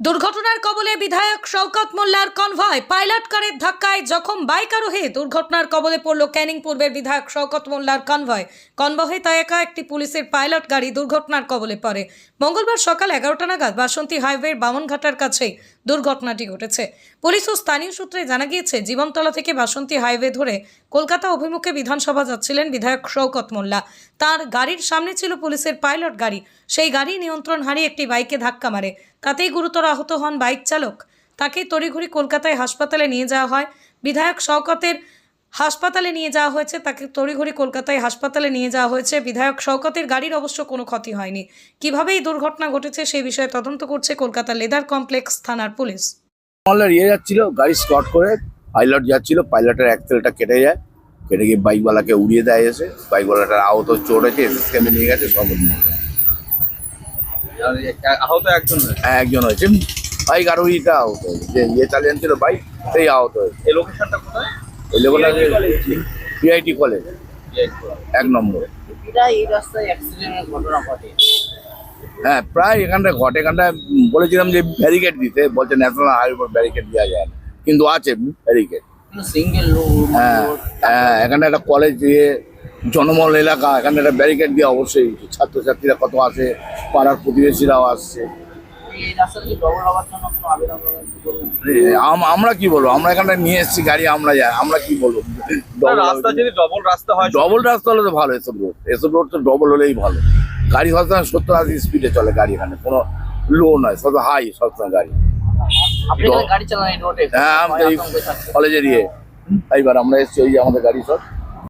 দুর্ঘটনার কবলে বিধায়ক শওকত মোল্লার কনভয়, পাইলট কারের ধাক্কায় জখম বাইক আরোহী। দুর্ঘটনার কবলে পড়ল ক্যানিং পূর্বের বিধায়ক শওকত মোল্লার কনভয়। কনভয়ে একা একটি পুলিশের পাইলট গাড়ি দুর্ঘটনার কবলে পড়ে। মঙ্গলবার সকাল এগারোটা নাগাদ বাসন্তী হাইওয়ের বামনঘাটার কাছেই দুর্ঘটনাটি ঘটেছে। পুলিশ ও স্থানীয় সূত্রে জানা গিয়েছে, জীবনতলা থেকে বাসন্তী হাইওয়ে ধরে কলকাতা অভিমুখে বিধানসভা যাচ্ছিলেন বিধায়ক শওকত মোল্লা। তার গাড়ির সামনে ছিল পুলিশের পাইলট গাড়ি। সেই গাড়ি নিয়ন্ত্রণ হারিয়ে একটি বাইকে ধাক্কা মারে। তাতেই গুরুতর আহত হন বাইক চালক। তাকে তড়িঘড়ি কলকাতায় হাসপাতালে নিয়ে যাওয়া হয়। বিধায়ক শওকতের হাসপাতালে নিয়ে যাওয়া হয়েছে। তাকে তড়িঘড়ি কলকাতায় হাসপাতালে নিয়ে যাওয়া হয়েছে। বিধায়ক শওকতের গাড়ির অবশ্য কোনো ক্ষতি হয়নি। কীভাবে এই দুর্ঘটনা ঘটেছে সেই বিষয়ে তদন্ত করছে কলকাতা লেদার কমপ্লেক্স থানার পুলিশ। মহল্লার ইয়ে যাচ্ছিল, গাড়ি স্টট করে পাইলট যাচ্ছিল। পাইলটের অ্যাক্সেলটা কেটে যায়। কেটে গিয়ে বাইকওয়ালাকে উড়িয়ে দেয় এসে। বাইকওয়ালাটার আহত এসএসকেমে নিয়ে গেছে, সব আহত একজন হ্যাঁ একজন হয়েছে। বাইক আরোহীটা আহত হয়েছে। যে ইয়ে চালিয়ে ছিল বাইক সেই আহত হয়েছে। এই লোকেশনটা কোথায়? ওই লোকটা পিআইটি কলেজ এক নম্বর। প্রায় এই রাস্তায় অ্যাক্সিডেন্টের ঘটনা ঘটে। হ্যাঁ প্রায় এখানটা ঘটে। এখানটা বলেছিলাম যে ব্যারিকেড দিতে। বলছে ন্যাশনাল হাইওয়ে ব্যারিকেড দেওয়া যায় না। কিন্তু আছে ব্যারিকেড কিন্তু সিঙ্গেল রোড হ্যাঁ হ্যাঁ এখানে একটা কলেজ দিয়ে জনমহল এলাকা এখানে একটা ব্যারিকেড দিয়ে অবশ্যই ছাত্রছাত্রীরা কত আছে পাড়ার প্রতিবেশীরাও আসছে। আমরা কি বলব? আমরা এখানে নিয়ে এসেছি গাড়ি আমরা যাই আমরা কি বলব? রাস্তা যদি ডবল রাস্তা হয় ডবল রাস্তা হলে তো ভালো এসব রোড এসব রোড তো ডবল হলেই ভালো। গাড়ি সবসময় সত্তর আশি স্পিডে চলে গাড়ি এখানে কোনো লো নয় সব হাই সবসময় গাড়ি। হ্যাঁ কলেজের ইয়ে এইবার আমরা এসেছি ওই যে আমাদের গাড়ি সব।